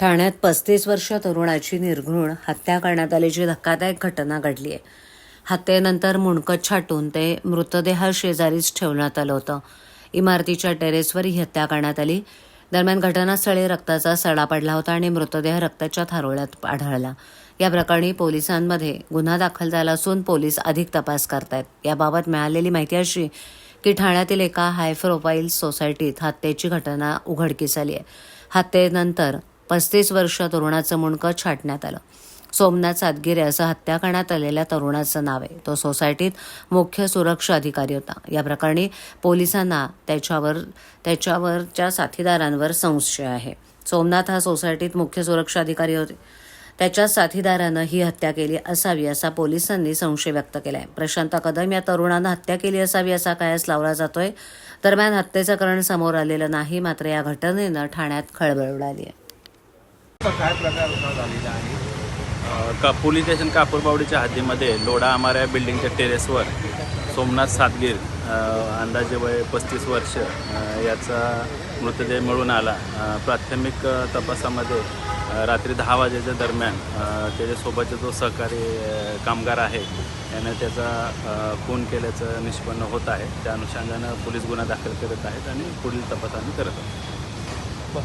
ठाण्यात पस्तीस वर्ष तरुणाची निर्घृण हत्या करण्यात आल्याची धक्कादायक घटना घडली आहे. हत्येनंतर मुणकत छाटून ते मृतदेह शेजारीच ठेवण्यात आलं होतं. इमारतीच्या टेरेसवर ही हत्या करण्यात आली. दरम्यान घटनास्थळी रक्ताचा सडा पडला होता आणि मृतदेह रक्ताच्या थारोळ्यात आढळला. या प्रकरणी पोलिसांमध्ये गुन्हा दाखल झाला असून पोलीस अधिक तपास करतायत. याबाबत मिळालेली माहिती अशी की ठाण्यातील एका हायप्रोफाईल सोसायटीत हत्येची घटना उघडकीस आली आहे. हत्येनंतर पस्तीस वर्ष तरुणाचं मुंडकं छाटण्यात आलं. सोमनाथ सातगिरे असं हत्या करण्यात आलेल्या तरुणाचं नाव आहे. तो सोसायटीत मुख्य सुरक्षा अधिकारी होता. या प्रकरणी पोलिसांना त्याच्यावर त्याच्यावरच्या साथीदारांवर संशय आहे. सोमनाथ हा सोसायटीत मुख्य सुरक्षा अधिकारी होते. त्याच्या साथीदारानं ही हत्या केली असावी असा पोलिसांनी संशय व्यक्त केला आहे प्रशांत कदम या तरुणानं हत्या केली असावी असा कयास लावला जातोय. दरम्यान हत्येचं कारण समोर आलेलं नाही मात्र या घटनेनं ठाण्यात खळबळ उडाली आहे. काय प्रकार झालेला आहे? का पोलीस स्टेशन कापूरबावडीच्या हद्दीमध्ये लोढा आमार या बिल्डिंगच्या टेरेसवर सोमनाथ सातगीर अंदाजे वय पस्तीस वर्ष याचा मृतदेह मिळून आला. प्राथमिक तपासामध्ये रात्री दहा वाजेच्या दरम्यान त्याच्यासोबतचा जो सहकारी कामगार आहे यानं त्याचा खून केल्याचं निष्पन्न होत आहे. त्या अनुषंगानं पोलीस गुन्हा दाखल करत आहेत आणि पुढील तपास आम्ही करत आहोत.